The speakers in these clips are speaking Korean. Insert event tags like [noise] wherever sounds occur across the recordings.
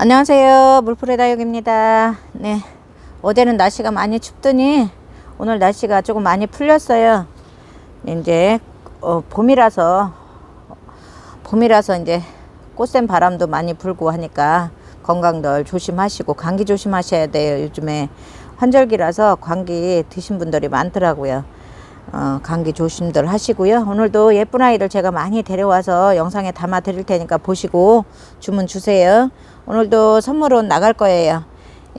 안녕하세요. 물풀의 다육입니다. 네. 어제는 날씨가 많이 춥더니 오늘 날씨가 조금 많이 풀렸어요. 이제 어, 봄이라서 봄이라서 이제 꽃샘 바람도 많이 불고 하니까 건강들 조심하시고 감기 조심하셔야 돼요. 요즘에 환절기라서 감기 드신 분들이 많더라고요. 어, 감기 조심들 하시고요. 오늘도 예쁜 아이들 제가 많이 데려와서 영상에 담아 드릴 테니까 보시고 주문 주세요. 오늘도 선물은 나갈 거예요.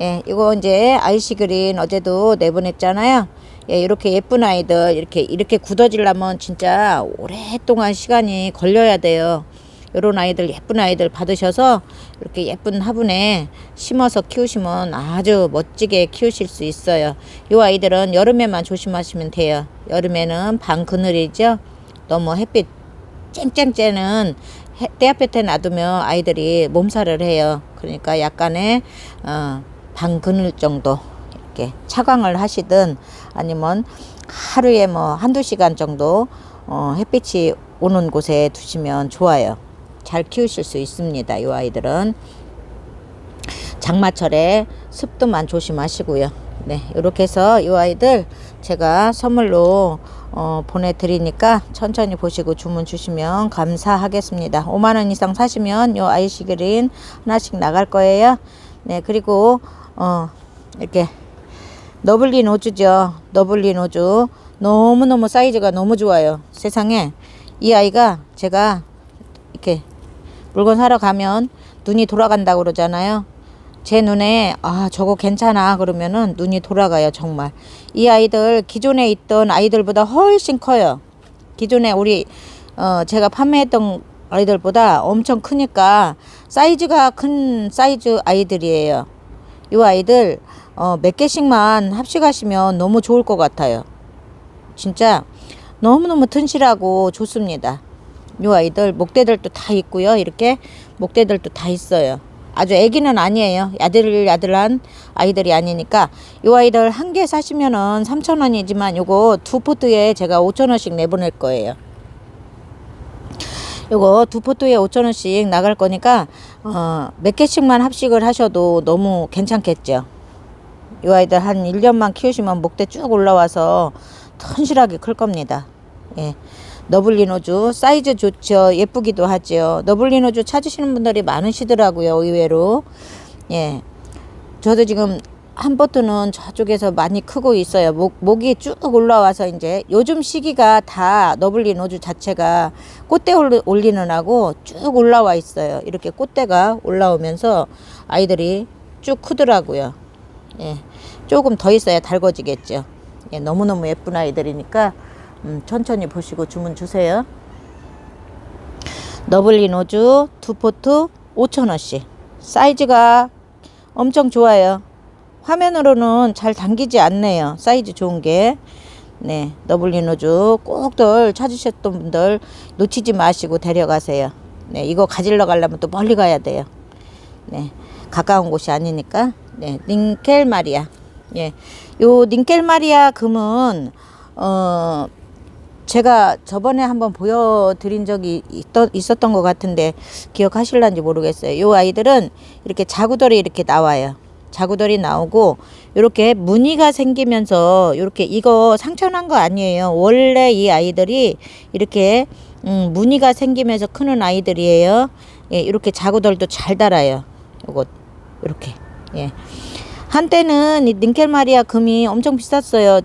예, 이거 이제 아이시 그린 어제도 내보냈잖아요. 예, 이렇게 예쁜 아이들 이렇게 이렇게 굳어지려면 진짜 오랫동안 시간이 걸려야 돼요. 요런 아이들 예쁜 아이들 받으셔서 이렇게 예쁜 화분에 심어서 키우시면 아주 멋지게 키우실 수 있어요. 요 아이들은 여름에만 조심하시면 돼요. 여름에는 방 그늘이죠. 너무 햇빛 쨍쨍 쬐는 해- 떼앞볕에 놔두면 아이들이 몸살을 해요. 그러니까 약간의 어, 방 그늘 정도 이렇게 차광을 하시든 아니면 하루에 뭐 한두 시간 정도 어, 햇빛이 오는 곳에 두시면 좋아요. 잘 키우실 수 있습니다. 이 아이들은 장마철에 습도만 조심하시고요. 네, 이렇게 해서 이 아이들 제가 선물로 어, 보내드리니까 천천히 보시고 주문 주시면 감사하겠습니다. 5만 원 이상 사시면 요 아이시 그린 하나씩 나갈 거예요. 네, 그리고 어, 이렇게 너블린 오주죠. 너블린 오주. 너무너무 사이즈가 너무 좋아요. 세상에 이 아이가 제가 이렇게 물건 사러 가면 눈이 돌아간다고 그러잖아요. 제 눈에 아 저거 괜찮아. 그러면은 눈이 돌아가요 정말. 이 아이들 기존에 있던 아이들보다 훨씬 커요. 기존에 우리 어 제가 판매했던 아이들보다 엄청 크니까 사이즈가 큰 사이즈 아이들이에요. 이 아이들 어 몇 개씩만 합식하시면 너무 좋을 것 같아요. 진짜 너무너무 튼실하고 좋습니다. 이 아이들 목대들도 다 있고요. 이렇게 목대들도 다 있어요 아주 애기는 아니에요. 야들야들한 아이들이 아니니까 이 아이들 한 개 사시면은 3,000원이지만 요거 두 포트에 제가 5,000원씩 내보낼 거예요. 요거 두 포트에 5,000원씩 나갈 거니까 어, 몇 개씩만 합식을 하셔도 너무 괜찮겠죠. 이 아이들 한 1년만 키우시면 목대 쭉 올라와서 튼실하게 클 겁니다. 예. 너블리노주 사이즈 좋죠. 예쁘기도 하죠. 너블리노주 찾으시는 분들이 많으시더라고요. 의외로. 예. 저도 지금 한 버튼은 저쪽에서 많이 크고 있어요. 목, 목이 쭉 올라와서 이제 요즘 시기가 다 너블리노주 자체가 꽃대 올- 올리는 하고 쭉 올라와 있어요. 이렇게 꽃대가 올라오면서 아이들이 쭉 크더라고요. 예. 조금 더 있어야 달궈지겠죠. 예, 너무너무 예쁜 아이들이니까 음, 천천히 보시고 주문 주세요. 너블린 오주 두 포트 5,000원씩. 사이즈가 엄청 좋아요. 화면으로는 잘 당기지 않네요. 사이즈 좋은 게. 네, 너블린 오주 꼭들 찾으셨던 분들 놓치지 마시고 데려가세요. 네, 이거 가지러 가려면 또 멀리 가야 돼요. 네, 가까운 곳이 아니니까. 네, 닌켈 마리아. 예, 요 닌켈 마리아 금은 어 제가 저번에 한번 보여드린 적이 있었던 것 같은데 기억하실란지 모르겠어요. 요 아이들은 이렇게 자구돌이 이렇게 나와요. 자구돌이 나오고 이렇게 무늬가 생기면서 이렇게 이거 상처난 거 아니에요. 원래 이 아이들이 이렇게 음, 무늬가 생기면서 크는 아이들이에요. 예, 이렇게 자구돌도 잘 달아요. 요거 이렇게 예. 한때는 이 닌켈 마리아 금이 엄청 비쌌어요.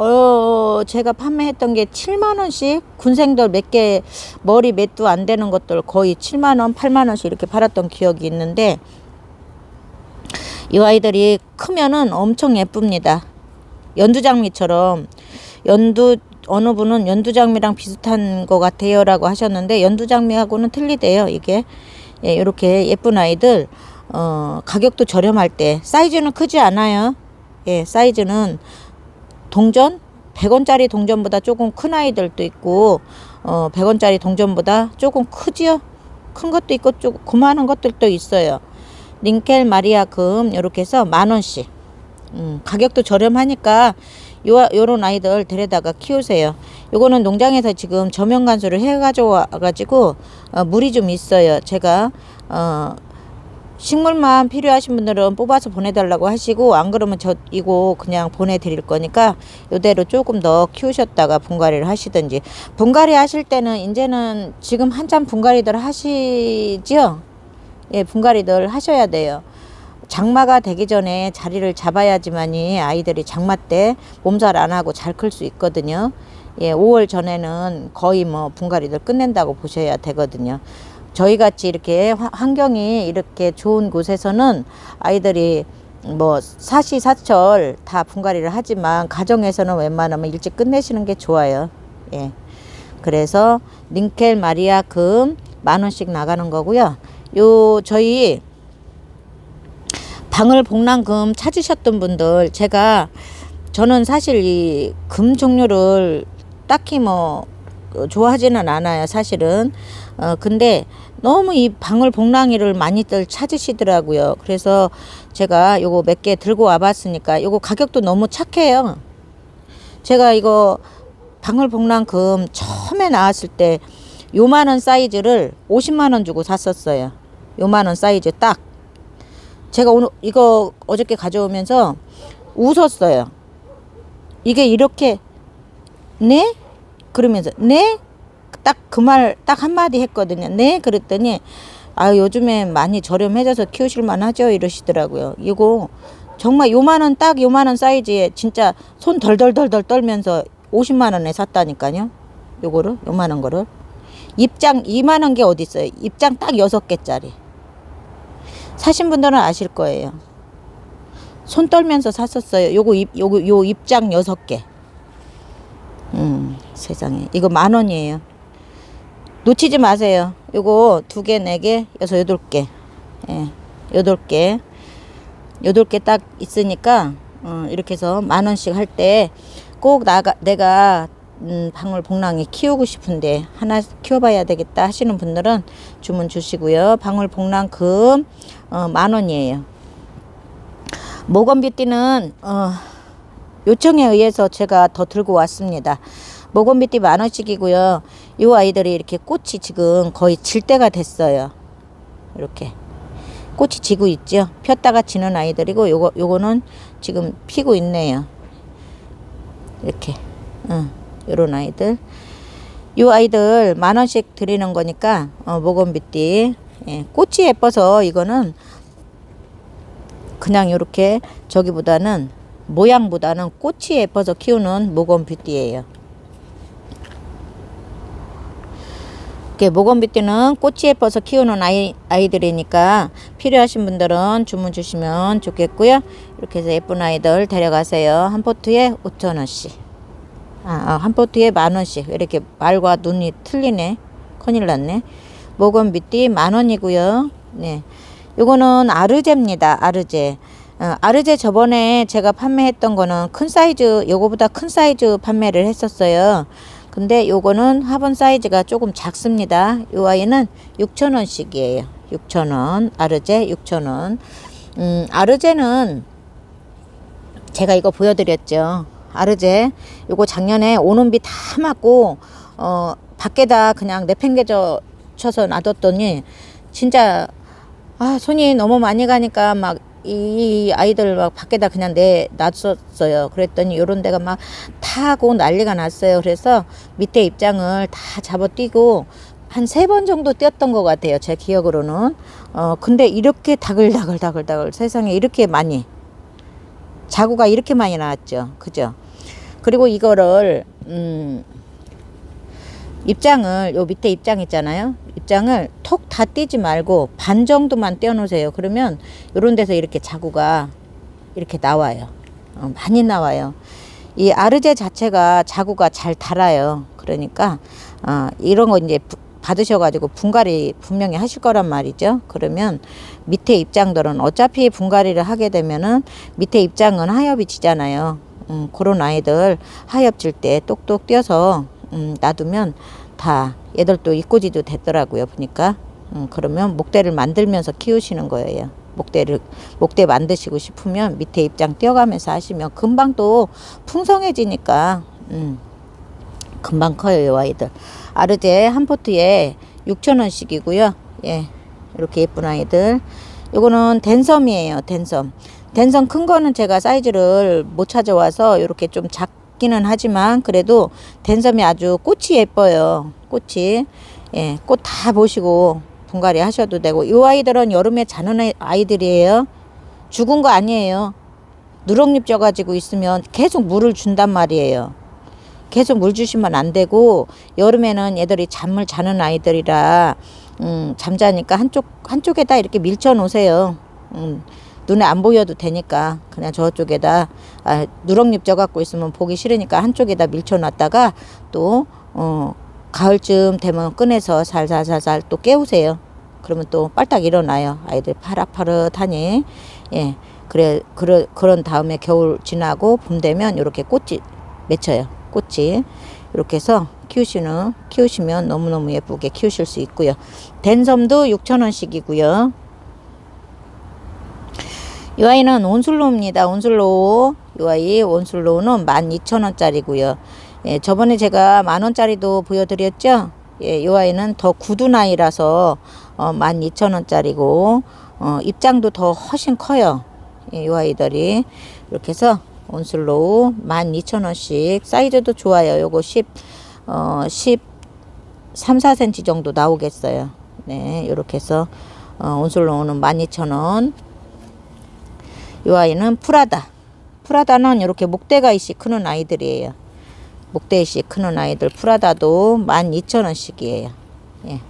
저- 어, 제가 판매했던 게 7만원씩, 군생돌 몇 개, 머리 몇도 안 되는 것들 거의 7만원, 8만원씩 이렇게 팔았던 기억이 있는데, 이 아이들이 크면은 엄청 예쁩니다. 연두장미처럼, 연두, 어느 분은 연두장미랑 비슷한 것 같아요 라고 하셨는데, 연두장미하고는 틀리대요, 이게. 예, 이렇게 예쁜 아이들, 어, 가격도 저렴할 때, 사이즈는 크지 않아요. 예, 사이즈는 동전 100원짜리 동전보다 조금 큰 아이들도 있고 어 100원짜리 동전보다 조금 크지요. 큰 것도 있고 조금 그만한 것들도 있어요. 닌켈 마리아 금 이렇게 해서 만 원씩. 음, 가격도 저렴하니까 요 요런 아이들 데려다가 키우세요. 요거는 농장에서 지금 저면 간수를 해 가지고 와 가지고 어, 물이 좀 있어요. 제가 어 식물만 필요하신 분들은 뽑아서 보내달라고 하시고 안 그러면 저 이거 그냥 보내드릴 거니까 이대로 조금 더 키우셨다가 분갈이를 하시든지 분갈이 하실 때는 이제는 지금 한참 분갈이들 하시죠? 예, 분갈이들 하셔야 돼요. 장마가 되기 전에 자리를 잡아야지만이 아이들이 장마 때 몸살 안 하고 잘 클 수 있거든요. 예, 5월 전에는 거의 뭐 분갈이들 끝낸다고 보셔야 되거든요. 저희 같이 이렇게 화- 환경이 이렇게 좋은 곳에서는 아이들이 뭐 사시사철 다 분갈이를 하지만 가정에서는 웬만하면 일찍 끝내시는 게 좋아요. 예. 그래서 닌켈 마리아 금 만 원씩 나가는 거고요. 요 저희 방울 복랑금 찾으셨던 분들 제가 저는 사실 이 금 종류를 딱히 뭐 어, 좋아하지는 않아요 사실은 어 근데 너무 이 방울 복랑이를 많이들 찾으시더라고요 그래서 제가 요거 몇 개 들고 와봤으니까 요거 가격도 너무 착해요 제가 이거 방울 복랑금 처음에 나왔을 때 요만한 사이즈를 50만 원 주고 샀었어요 요만한 사이즈 딱 제가 오늘 이거 어저께 가져오면서 웃었어요. 이게 이렇게 네? 그러면서 네? 딱 그 말 딱 한마디 했거든요. 네? 그랬더니 아 요즘에 많이 저렴해져서 키우실만 하죠 이러시더라고요. 이거 정말 요만한 딱 요만한 사이즈에 진짜 손 덜덜덜덜 떨면서 50만 원에 샀다니까요. 요거를 요만한 거를 입장 이만한 게 어디 있어요? 입장 딱 여섯 개짜리. 사신 분들은 아실 거예요. 손 떨면서 샀었어요. 요거 입 요거 요 입장 여섯 개. 음, 세상에. 이거 만 원이에요. 놓치지 마세요. 요거 두 개, 네 개, 여섯, 여덟 개. 예. 여덟 개. 여덟 개 딱 있으니까 어, 이렇게 해서 만 원씩 할 때 꼭 나가 내가 음, 방울 복랑이 키우고 싶은데 하나 키워봐야 되겠다 하시는 분들은 주문 주시고요. 방울 복랑 금 어, 만 원이에요. 모건비띠는 어, 요청에 의해서 제가 더 들고 왔습니다. 모건비띠 만 원씩이고요. 이 아이들이 이렇게 꽃이 지금 거의 질 때가 됐어요. 이렇게 꽃이 지고 있죠. 폈다가 지는 아이들이고 요거 요거는 지금 피고 있네요. 이렇게. 응. 요런 아이들. 요 아이들 만 원씩 드리는 거니까 어, 모건비띠 예, 꽃이 예뻐서 이거는 그냥 요렇게 저기보다는 모양보다는 꽃이 예뻐서 키우는 모건비띠예요. 이렇게 모건비띠는 꽃이 예뻐서 키우는 아이, 아이들이니까 필요하신 분들은 주문 주시면 좋겠고요. 이렇게 해서 예쁜 아이들 데려가세요. 한 포트에 5천원씩. 아, 아, 한 포트에 만 원씩. 이렇게 말과 눈이 틀리네. 큰일 났네. 모건비띠 만 원이고요. 네. 요거는 아르제입니다. 아르제. 어, 아르제 저번에 제가 판매했던 거는 큰 사이즈, 요거보다 큰 사이즈 판매를 했었어요. 근데 요거는 화분 사이즈가 조금 작습니다. 요 아이는 6,000원씩이에요. 6,000원. 아르제 6,000원. 음, 아르제는 제가 이거 보여드렸죠. 아르제. 요거 작년에 오는 비 다 맞고, 어, 밖에다 그냥 내팽개져 쳐서 놔뒀더니, 진짜, 아, 손이 너무 많이 가니까 막, 이 아이들 막 밖에다 그냥 내 놨었어요. 그랬더니 요런 데가 막 타고 난리가 났어요. 그래서 밑에 입장을 다 잡아 뛰고 한 세 번 정도 뛰었던 것 같아요. 제 기억으로는. 어, 근데 이렇게 다글다글다글다글 세상에 이렇게 많이 자구가 이렇게 많이 나왔죠. 그죠? 그리고 이거를 음 입장을 요 밑에 입장 있잖아요. 입장을 톡다 띄지 말고 반 정도만 띄워 놓으세요. 그러면 요런 데서 이렇게 자구가 이렇게 나와요. 어, 많이 나와요. 이 아르제 자체가 자구가 잘 달아요. 그러니까 어, 이런 거 이제 부- 받으셔가지고 분갈이 분명히 하실 거란 말이죠. 그러면 밑에 입장들은 어차피 분갈이를 하게 되면은 밑에 입장은 하엽이 지잖아요. 음, 그런 아이들 하엽 질 때 똑똑 띄어서 음, 놔두면 다 얘들도 입꼬지도 됐더라고요. 보니까 음, 그러면 목대를 만들면서 키우시는 거예요. 목대를 목대 만드시고 싶으면 밑에 입장 띄어가면서 하시면 금방 또 풍성해지니까 음, 금방 커요, 요 아이들. 아르제 한 포트에 6,000원씩이고요. 예. 이렇게 예쁜 아이들. 요거는 댄섬이에요. 댄섬. 댄섬 큰 거는 제가 사이즈를 못 찾아와서 이렇게 좀 작 기는 하지만 그래도 댄섬이 아주 꽃이 예뻐요. 꽃이. 예, 꽃 다 보시고 분갈이 하셔도 되고 이 아이들은 여름에 자는 아이- 아이들이에요. 죽은 거 아니에요. 누렁잎 져가지고 있으면 계속 물을 준단 말이에요. 계속 물 주시면 안 되고 여름에는 얘들이 잠을 자는 아이들이라 음, 잠자니까 한쪽 한쪽에다 이렇게 밀쳐 놓으세요. 음, 눈에 안 보여도 되니까 그냥 저쪽에다 아, 누렁잎 져 갖고 있으면 보기 싫으니까 한쪽에다 밀쳐 놨다가 또 어, 가을쯤 되면 꺼내서 살살살살 또 깨우세요. 그러면 또 빨딱 일어나요. 아이들 파릇파릇하니 예 그래 그러, 그런 다음에 겨울 지나고 봄 되면 이렇게 꽃이 맺혀요. 꽃이 이렇게 해서 키우시는 키우시면 너무너무 예쁘게 키우실 수 있고요. 댄섬도 6,000원씩이고요. 이 아이는 온슬로우입니다. 온슬로우. 이 아이 온슬로우는 12,000원짜리고요. 예, 저번에 제가 만 원짜리도 보여드렸죠. 예, 이 아이는 더 굳은 아이라서 어, 12,000원짜리고 어, 입장도 더 훨씬 커요. 예, 이 아이들이 이렇게 해서 온슬로우 12,000원씩 사이즈도 좋아요. 요거 10 어, 10 3, 4cm 정도 나오겠어요. 네, 이렇게 해서 어, 온슬로우는 12,000원. 이 아이는 프라다. 프라다는 이렇게 목대가이씩 크는 아이들이에요. 목대이씩 크는 아이들 프라다도 12,000원씩이에요. 예.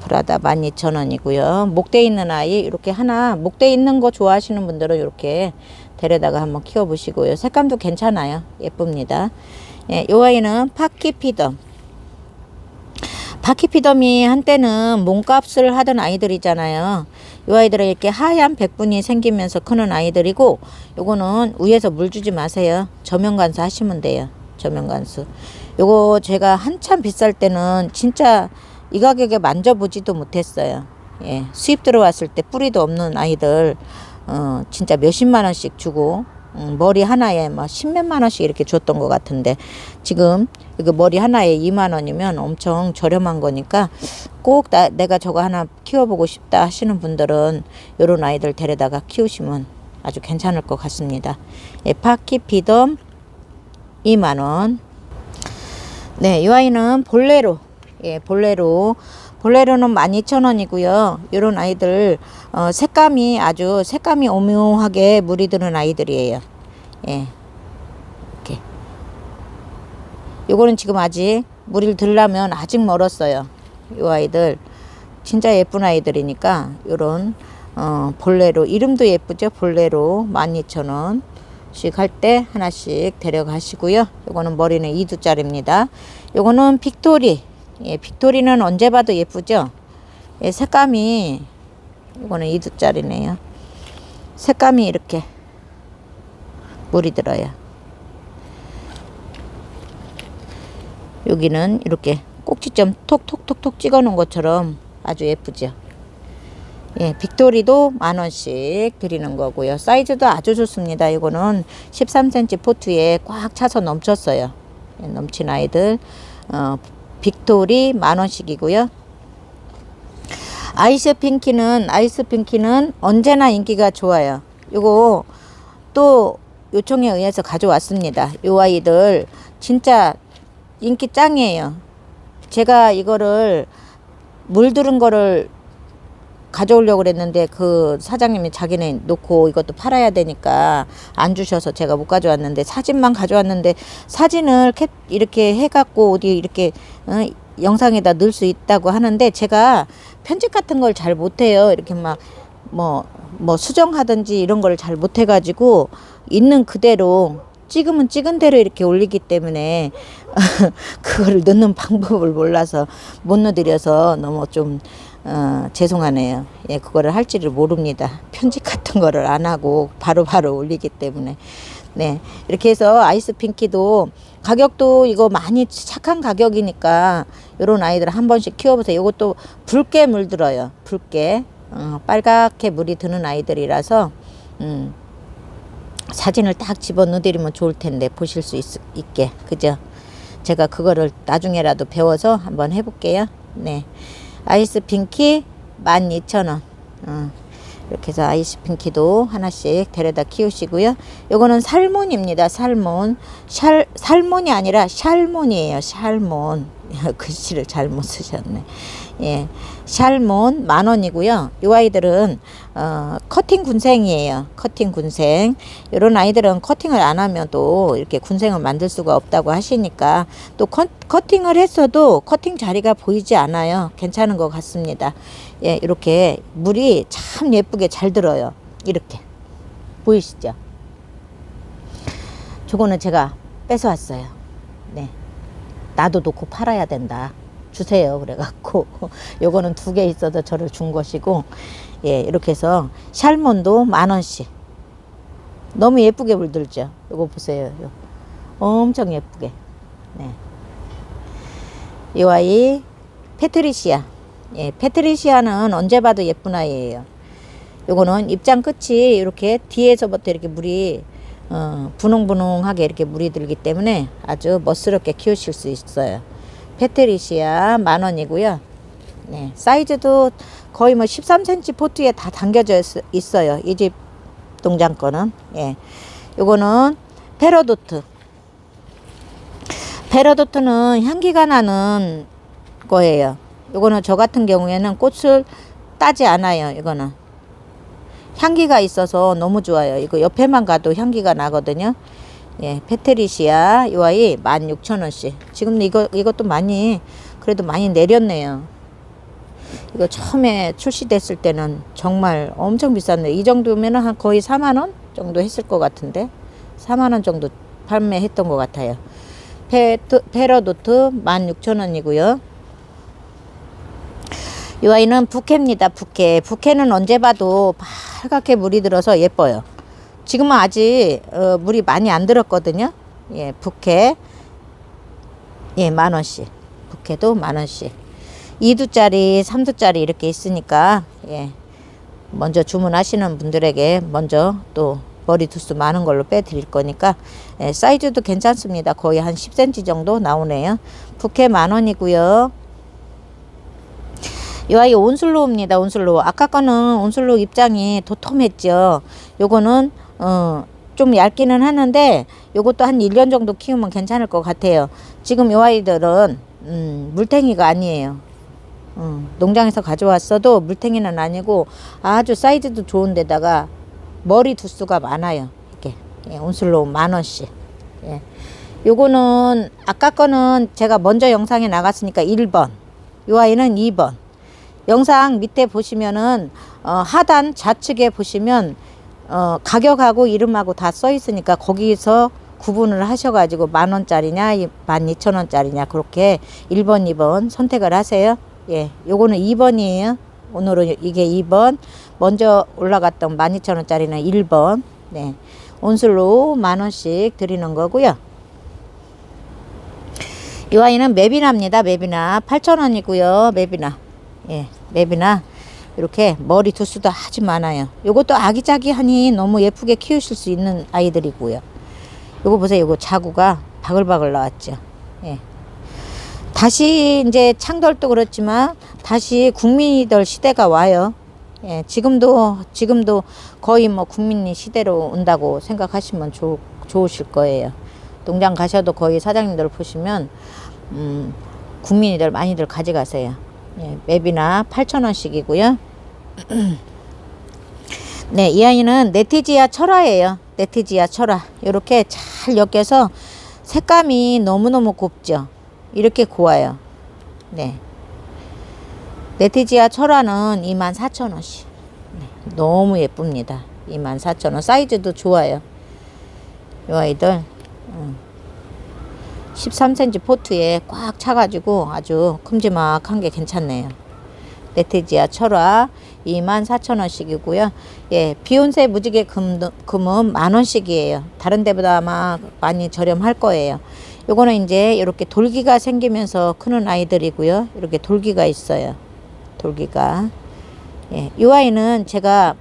프라다 12,000원이고요. 목대 있는 아이 이렇게 하나 목대 있는 거 좋아하시는 분들은 이렇게 데려다가 한번 키워 보시고요. 색감도 괜찮아요. 예쁩니다. 예, 이 아이는 파키피덤. 파키피덤이 한때는 몸값을 하던 아이들이잖아요. 이 아이들은 이렇게 하얀 백분이 생기면서 크는 아이들이고 요거는 위에서 물 주지 마세요. 저면관수 하시면 돼요. 저면관수. 요거 제가 한참 비쌀 때는 진짜 이 가격에 만져보지도 못했어요. 예, 수입 들어왔을 때 뿌리도 없는 아이들 어, 진짜 몇십만 원씩 주고 음, 머리 하나에 막 십몇만 원씩 이렇게 줬던 것 같은데 지금 이거 머리 하나에 2만 원이면 엄청 저렴한 거니까 꼭 나, 내가 저거 하나 키워보고 싶다 하시는 분들은 요런 아이들 데려다가 키우시면 아주 괜찮을 것 같습니다. 예, 파키 피덤 2만 원. 네, 이 아이는 볼레로. 예, 볼레로. 볼레로는 12,000원이고요. 요런 아이들 어, 색감이 아주 색감이 오묘하게 물이 드는 아이들이에요. 예. 이렇게. 요거는 지금 아직 물을 들려면 아직 멀었어요. 요 아이들 진짜 예쁜 아이들이니까 요런 어, 볼레로 이름도 예쁘죠. 볼레로 12,000원. 씩 할 때 하나씩 데려가시고요. 요거는 머리는 2두짜리입니다. 요거는 빅토리. 예, 빅토리는 언제 봐도 예쁘죠? 예, 색감이 이거는 2두짜리네요. 색감이 이렇게 물이 들어요. 여기는 이렇게 꼭지점 톡톡톡톡 찍어 놓은 것처럼 아주 예쁘죠. 예, 빅토리도 만 원씩 드리는 거고요. 사이즈도 아주 좋습니다. 이거는 13cm 포트에 꽉 차서 넘쳤어요. 예, 넘친 아이들 어, 빅토리 만 원씩이고요. 아이스 핑키는 아이스 핑키는 언제나 인기가 좋아요. 요거 또 요청에 의해서 가져왔습니다. 요 아이들 진짜 인기 짱이에요. 제가 이거를 물들은 거를 가져오려고 그랬는데 그 사장님이 자기네 놓고 이것도 팔아야 되니까 안 주셔서 제가 못 가져왔는데 사진만 가져왔는데 사진을 캡 이렇게 해갖고 어디 이렇게 어, 영상에다 넣을 수 있다고 하는데 제가 편집 같은 걸 잘 못해요. 이렇게 막 뭐뭐 수정하든지 이런 걸 잘 못해가지고 있는 그대로 찍으면 찍은 대로 이렇게 올리기 때문에 [laughs] 그거를 넣는 방법을 몰라서 못 넣어드려서 너무 좀 어, 죄송하네요. 예, 그거를 할지를 모릅니다. 편집 같은 거를 안 하고 바로바로 바로 올리기 때문에. 네. 이렇게 해서 아이스 핑키도 가격도 이거 많이 착한 가격이니까 요런 아이들 한 번씩 키워보세요. 이것도 붉게 물들어요. 붉게. 어, 빨갛게 물이 드는 아이들이라서, 음, 사진을 딱 집어 넣어드리면 좋을 텐데, 보실 수 있, 있게. 그죠? 제가 그거를 나중에라도 배워서 한번 해볼게요. 네. 아이스 핑키 12,000원. 어. 이렇게 해서 아이스 핑키도 하나씩 데려다 키우시고요. 요거는 살몬입니다. 살몬. 샬, 살몬이 아니라 샬몬이에요. 샬몬. [laughs] 글씨를 잘못 쓰셨네. 예. 샬몬 만 원이고요. 요 아이들은 어, 커팅 군생이에요. 커팅 군생. 요런 아이들은 커팅을 안 하면 또 이렇게 군생을 만들 수가 없다고 하시니까 또 커, 커팅을 했어도 커팅 자리가 보이지 않아요. 괜찮은 것 같습니다. 예, 이렇게 물이 참 예쁘게 잘 들어요. 이렇게. 보이시죠? 저거는 제가 뺏어왔어요. 네. 나도 놓고 팔아야 된다. 주세요. 그래갖고 [laughs] 요거는 두 개 있어서 저를 준 것이고 예 이렇게 해서 샬몬도 만 원씩 너무 예쁘게 물들죠. 요거 보세요. 요. 엄청 예쁘게 네. 이 아이 페트리시아 예 페트리시아는 언제 봐도 예쁜 아이예요. 요거는 입장 끝이 이렇게 뒤에서부터 이렇게 물이 어, 분홍분홍하게 이렇게 물이 들기 때문에 아주 멋스럽게 키우실 수 있어요. 페트리시아 만 원이고요. 네, 사이즈도 거의 뭐 13cm 포트에 다 담겨져 있- 있어요. 이 집 농장 거는. 예. 요거는 페러도트. 페러도트는 향기가 나는 거예요. 요거는 저 같은 경우에는 꽃을 따지 않아요. 이거는. 향기가 있어서 너무 좋아요. 이거 옆에만 가도 향기가 나거든요. 예, 페트리시아 이 아이 16,000원씩. 지금 이거 이것도 많이 그래도 많이 내렸네요. 이거 처음에 출시됐을 때는 정말 엄청 비쌌네. 이 정도면은 한 거의 4만 원 정도 했을 것 같은데. 4만 원 정도 판매했던 것 같아요. 페트, 페러도트 16,000원이고요. 이 아이는 부케입니다. 부케. 부케는 언제 봐도 빨갛게 물이 들어서 예뻐요. 지금은 아직 어, 물이 많이 안 들었거든요. 예, 부케. 예, 만 원씩. 부케도 만 원씩. 2두짜리, 3두짜리 이렇게 있으니까 예. 먼저 주문하시는 분들에게 먼저 또 머리 두수 많은 걸로 빼드릴 거니까 예, 사이즈도 괜찮습니다. 거의 한 10cm 정도 나오네요. 부케 만 원이고요. 이 아이 온슬로우입니다. 온슬로우. 아까 거는 온슬로우 입장이 도톰했죠. 요거는 어, 좀 얇기는 하는데 요것도 한 1년 정도 키우면 괜찮을 것 같아요. 지금 요 아이들은 음, 물탱이가 아니에요. 음, 농장에서 가져왔어도 물탱이는 아니고 아주 사이즈도 좋은 데다가 머리 두수가 많아요. 이게 예, 온슬로우 만 원씩. 예. 요거는 아까 거는 제가 먼저 영상에 나갔으니까 1번. 요 아이는 2번. 영상 밑에 보시면은 어, 하단 좌측에 보시면 어, 가격하고 이름하고 다 써 있으니까 거기서 구분을 하셔가지고 만 원짜리냐 만 이천 원짜리냐 그렇게 1번 2번 선택을 하세요. 예 요거는 2번이에요. 오늘은 이게 2번. 먼저 올라갔던 만 이천 원짜리는 1번. 네 온슬로 만 원씩 드리는 거고요. 이 아이는 맵이나입니다. 맵이나. 8천 원이고요. 맵이나. 예, 맵이나 이렇게 머리 두수도 아주 많아요. 요것도 아기자기하니 너무 예쁘게 키우실 수 있는 아이들이고요. 요거 보세요. 요거 자구가 바글바글 나왔죠. 예. 다시 이제 창덜도 그렇지만 다시 국민이들 시대가 와요. 예, 지금도 지금도 거의 뭐 국민이 시대로 온다고 생각하시면 좋, 좋으실 거예요. 농장 가셔도 거의 사장님들 보시면 음, 국민이들 많이들 가져가세요. 예, 맵이나 8,000원씩이고요. [clears throat] 네, 이 아이는 네티지아 철화예요. 네티지아 철화. 이렇게 잘 엮여서 색감이 너무너무 곱죠. 이렇게 고와요. 네. 네티지아 철화는 24,000원씩. 네, 너무 예쁩니다. 24,000원. 사이즈도 좋아요. 이 아이들. 음. 13cm 포트에 꽉 차가지고 아주 큼지막한 게 괜찮네요. 네티지아 철화 24,000원씩이고요. 예, 비욘세 무지개 금, 금은 만원씩이에요. 다른 데보다 아마 많이 저렴할 거예요. 요거는 이제 이렇게 돌기가 생기면서 크는 아이들이고요. 이렇게 돌기가 있어요. 돌기가. 예, 이 아이는 제가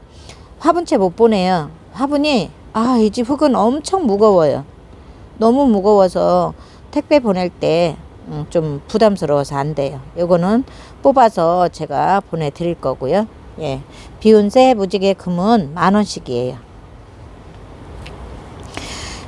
화분 채 못 보내요. 화분이, 아, 이 집 흙은 엄청 무거워요. 너무 무거워서 택배 보낼 때 음, 좀 부담스러워서 안 돼요. 요거는 뽑아서 제가 보내드릴 거고요. 예. 비운세 무지개 금은 만 원씩이에요.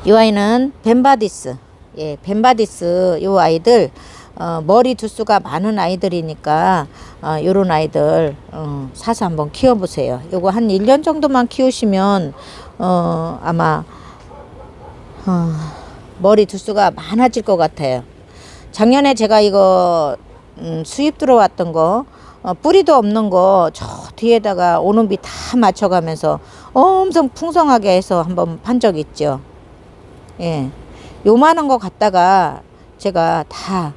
이 아이는 벤바디스. 예, 벤바디스 요 아이들 어, 머리 두수가 많은 아이들이니까 어, 요런 아이들 어, 사서 한번 키워보세요. 요거 한 1년 정도만 키우시면 어, 아마 어, 머리 두수가 많아질 것 같아요. 작년에 제가 이거 음, 수입 들어왔던 거 어, 뿌리도 없는 거 저 뒤에다가 오는비 다 맞춰가면서 엄청 풍성하게 해서 한번 판 적 있죠. 예. 요만한 거 갖다가 제가 다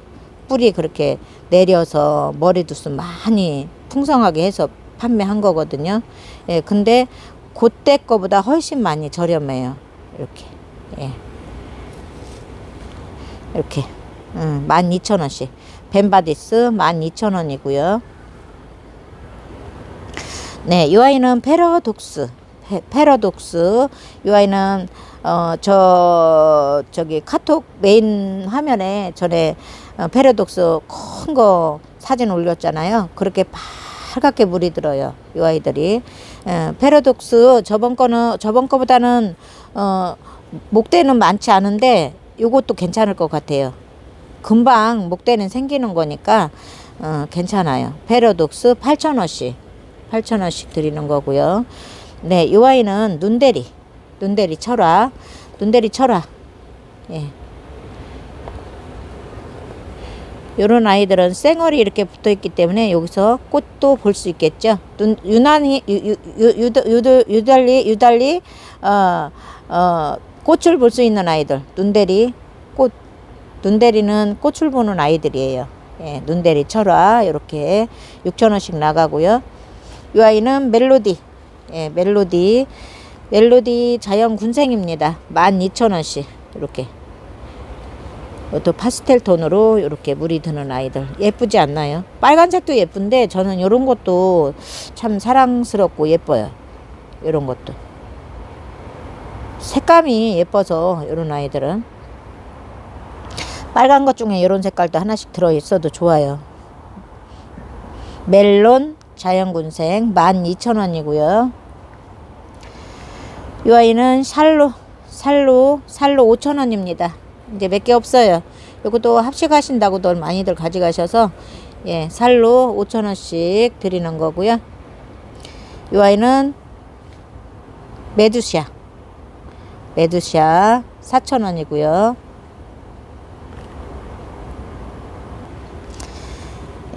뿌리 그렇게 내려서 머리 두수 많이 풍성하게 해서 판매한 거거든요. 예. 근데 그때 거보다 훨씬 많이 저렴해요. 이렇게. 예. 이렇게. 음, 12,000원씩. 벤바디스 12,000원이고요. 네, 이 아이는 페러독스. 페, 페러독스. 이 아이는 어, 저 저기 카톡 메인 화면에 전에 어, 페러독스 큰 거 사진 올렸잖아요. 그렇게 빨갛게 물이 들어요. 이 아이들이. 에, 페러독스 저번 거는 저번 거보다는 어, 목대는 많지 않은데 요것도 괜찮을 것 같아요. 금방 목대는 생기는 거니까 어, 괜찮아요. 페러독스 8,000원씩 8,000원씩 드리는 거고요. 네, 이 아이는 눈대리 눈대리 철화 눈대리 철화 예. 요런 아이들은 쌩얼이 이렇게 붙어 있기 때문에 여기서 꽃도 볼 수 있겠죠. 눈, 유난히 유, 유, 유, 유, 유, 유달리 유달리 어, 어, 꽃을 볼 수 있는 아이들 눈대리 꽃 눈대리는 꽃을 보는 아이들이에요. 예, 눈대리 철화 이렇게 6천원씩 나가고요. 이 아이는 멜로디 예, 멜로디 멜로디 자연 군생입니다. 12,000원씩 이렇게 또 파스텔 톤으로 이렇게 물이 드는 아이들 예쁘지 않나요? 빨간색도 예쁜데 저는 이런 것도 참 사랑스럽고 예뻐요. 이런 것도 색감이 예뻐서 이런 아이들은 빨간 것 중에 이런 색깔도 하나씩 들어 있어도 좋아요. 멜론 자연군생 12,000원이고요. 이 아이는 살로 살로 살로 5,000원입니다. 이제 몇 개 없어요. 이것도 합식하신다고도 많이들 가져가셔서 예, 살로 5,000원씩 드리는 거고요. 이 아이는 메두샤 메두샤 4,000원이고요.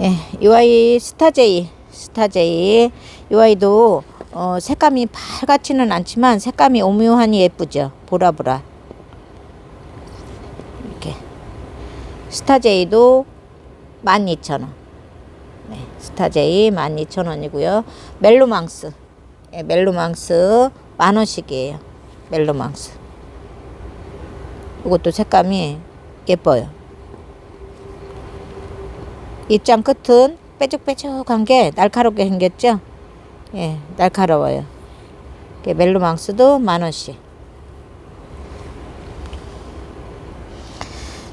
예, 이 아이 스타제이, 스타제이. 이 아이도 어, 색감이 빨갛지는 않지만 색감이 오묘하니 예쁘죠. 보라보라. 이렇게. 스타제이도 12,000원. 네, 스타제이 12,000원이고요. 멜로망스. 예, 멜로망스 만원씩이에요. 멜로망스. 이것도 색감이 예뻐요. 입장 끝은 빼죽빼죽한 게 날카롭게 생겼죠? 예, 날카로워요. 멜로망스도 만 원씩.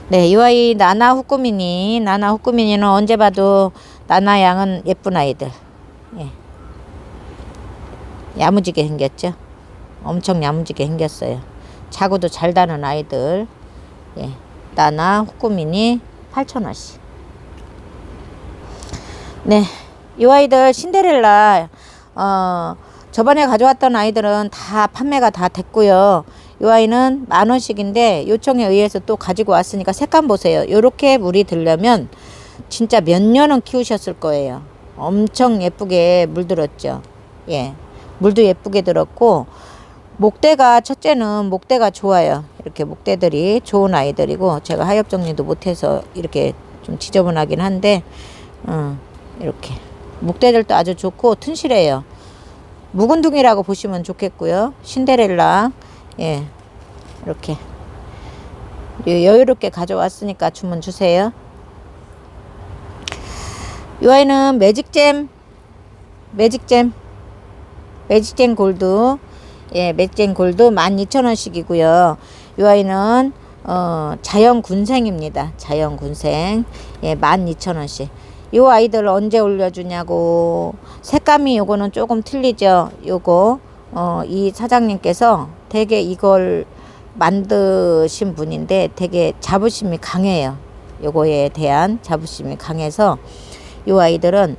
네, 이 아이 나나 후꾸미니, 나나 후꾸미니는 언제 봐도 나나 양은 예쁜 아이들. 예. 야무지게 생겼죠? 엄청 야무지게 생겼어요. 자구도 잘 다는 아이들. 예. 나나 후꾸미니 8,000원씩. 네. 이 아이들 신데렐라 어, 저번에 가져왔던 아이들은 다 판매가 다 됐고요. 이 아이는 만 원씩인데 요청에 의해서 또 가지고 왔으니까 색감 보세요. 요렇게 물이 들려면 진짜 몇 년은 키우셨을 거예요. 엄청 예쁘게 물들었죠. 예. 물도 예쁘게 들었고 목대가 첫째는 목대가 좋아요. 이렇게 목대들이 좋은 아이들이고 제가 하엽 정리도 못해서 이렇게 좀 지저분하긴 한데 어, 이렇게 목대들도 아주 좋고 튼실해요. 묵은둥이라고 보시면 좋겠고요. 신데렐라 예 이렇게 여유롭게 가져왔으니까 주문 주세요. 이 아이는 매직잼 매직잼 매직잼 골드 예 매직잼 골드 12,000원씩이고요. 이 아이는 어, 자연 군생입니다. 자연 군생. 예 12,000원씩. 요 아이들 언제 올려주냐고. 색감이 요거는 조금 틀리죠. 요거 어, 이 사장님께서 되게 이걸 만드신 분인데 되게 자부심이 강해요. 요거에 대한 자부심이 강해서 요 아이들은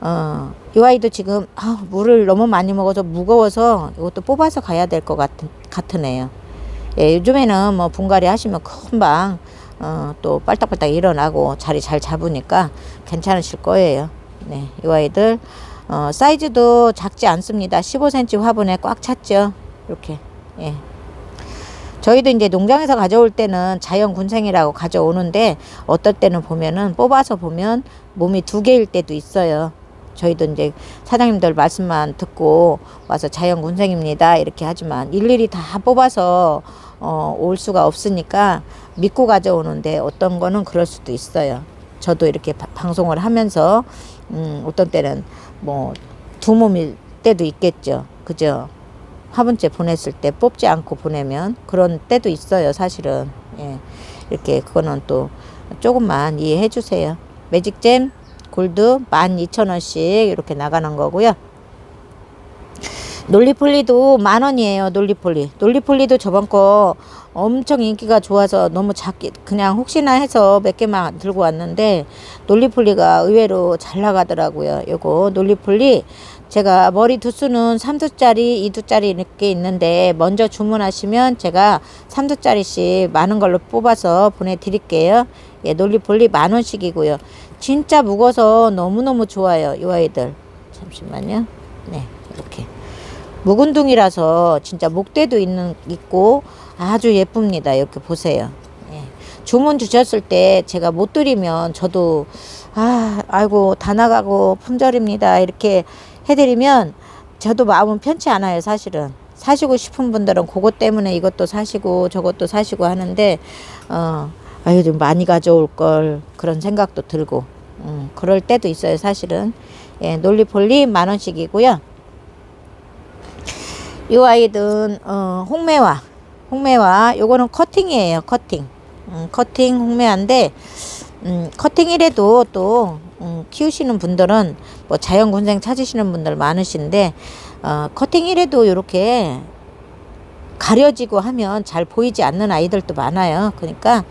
어, 요 아이도 지금 아, 물을 너무 많이 먹어서 무거워서 이것도 뽑아서 가야 될것 같은 애요. 예, 요즘에는 뭐 분갈이 하시면 금방 어, 또 빨딱빨딱 일어나고 자리 잘 잡으니까 괜찮으실 거예요. 네, 이 아이들 어, 사이즈도 작지 않습니다. 15cm 화분에 꽉 찼죠. 이렇게. 예. 저희도 이제 농장에서 가져올 때는 자연 군생이라고 가져오는데 어떨 때는 보면은 뽑아서 보면 몸이 두 개일 때도 있어요. 저희도 이제 사장님들 말씀만 듣고 와서 자연 군생입니다 이렇게 하지만 일일이 다 뽑아서 어, 올 수가 없으니까 믿고 가져오는데 어떤 거는 그럴 수도 있어요. 저도 이렇게 바- 방송을 하면서 음, 어떤 때는 뭐 두 몸일 때도 있겠죠. 그죠? 화분째 보냈을 때 뽑지 않고 보내면 그런 때도 있어요. 사실은 예. 이렇게 그거는 또 조금만 이해해 주세요. 매직잼 골드 12,000원씩 이렇게 나가는 거고요. 놀리폴리도 만 원이에요. 놀리폴리. 놀리폴리도 저번 거 엄청 인기가 좋아서 너무 작게 그냥 혹시나 해서 몇 개만 들고 왔는데 놀리폴리가 의외로 잘 나가더라고요. 요거 놀리폴리 제가 머리 두수는 3두짜리, 2두짜리 이렇게 있는데 먼저 주문하시면 제가 3두짜리씩 많은 걸로 뽑아서 보내드릴게요. 예, 놀리폴리 만 원씩이고요. 진짜 묵어서 너무너무 좋아요. 이 아이들. 잠시만요. 네, 이렇게. 묵은 둥이라서 진짜 목대도 있는 있고 아주 예쁩니다. 이렇게 보세요. 예. 주문 주셨을 때 제가 못 드리면 저도 아 아이고 다 나가고 품절입니다 이렇게 해드리면 저도 마음은 편치 않아요 사실은 사시고 싶은 분들은 그것 때문에 이것도 사시고 저것도 사시고 하는데 어 아유 좀 많이 가져올 걸 그런 생각도 들고 음, 그럴 때도 있어요 사실은. 예 놀리폴리 만 원씩이고요. 요 아이든 어, 홍매화. 홍매화 요거는 커팅이에요 커팅. 음, 커팅 홍매화인데 음, 커팅이라도 또 음, 키우시는 분들은 뭐 자연 군생 찾으시는 분들 많으신데 어, 커팅이라도 이렇게 가려지고 하면 잘 보이지 않는 아이들도 많아요. 그러니까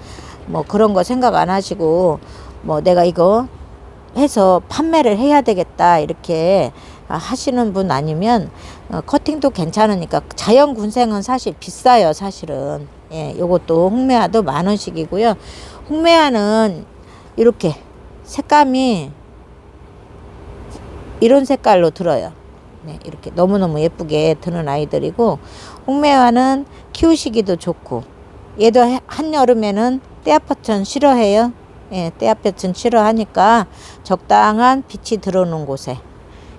뭐 그런 거 생각 안 하시고 뭐 내가 이거 해서 판매를 해야 되겠다 이렇게 아, 하시는 분 아니면 어, 커팅도 괜찮으니까 자연 군생은 사실 비싸요 사실은. 예 요것도 홍매화도 만 원씩이고요. 홍매화는 이렇게 색감이 이런 색깔로 들어요. 네 이렇게 너무너무 예쁘게 드는 아이들이고 홍매화는 키우시기도 좋고 얘도 해- 한여름에는 떼아파천 싫어해요 예, 떼아파천 싫어하니까 적당한 빛이 들어오는 곳에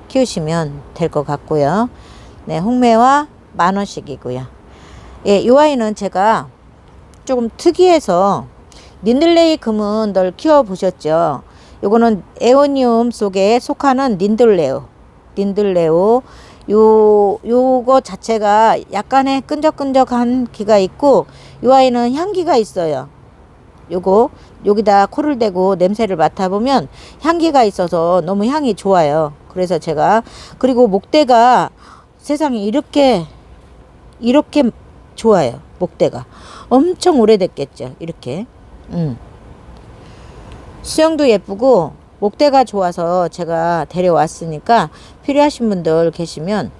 키우시면 될 것 같고요. 네, 홍매화 만 원씩이고요. 예, 이 아이는 제가 조금 특이해서 닌들레이 금은 널 키워 보셨죠? 요거는 에오니움 속에 속하는 닌들레오. 닌들레오. 요 요거 자체가 약간의 끈적끈적한 기가 있고 이 아이는 향기가 있어요. 요거 여기다 코를 대고 냄새를 맡아보면 향기가 있어서 너무 향이 좋아요. 그래서 제가 그리고 목대가 세상에 이렇게 이렇게 좋아요. 목대가 엄청 오래됐겠죠. 이렇게 음. 수영도 예쁘고 목대가 좋아서 제가 데려왔으니까 필요하신 분들 계시면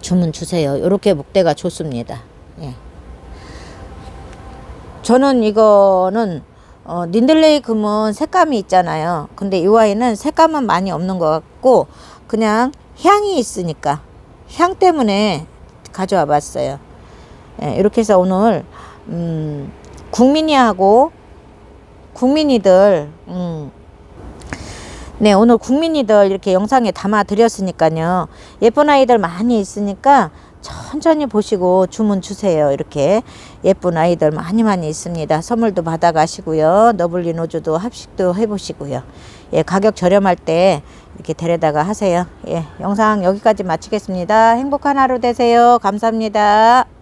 주문 주세요. 이렇게 목대가 좋습니다. 예. 저는 이거는 어, 닌들레이 금은 색감이 있잖아요. 근데 이 아이는 색감은 많이 없는 것 같고 그냥 향이 있으니까 향 때문에 가져와 봤어요. 예, 이렇게 해서 오늘 음, 국민이하고 국민이들 음, 네 오늘 국민이들 이렇게 영상에 담아 드렸으니까요. 예쁜 아이들 많이 있으니까 천천히 보시고 주문 주세요. 이렇게 예쁜 아이들 많이 많이 있습니다. 선물도 받아가시고요. 너블리 노즈도 합식도 해보시고요. 예, 가격 저렴할 때 이렇게 데려다가 하세요. 예, 영상 여기까지 마치겠습니다. 행복한 하루 되세요. 감사합니다.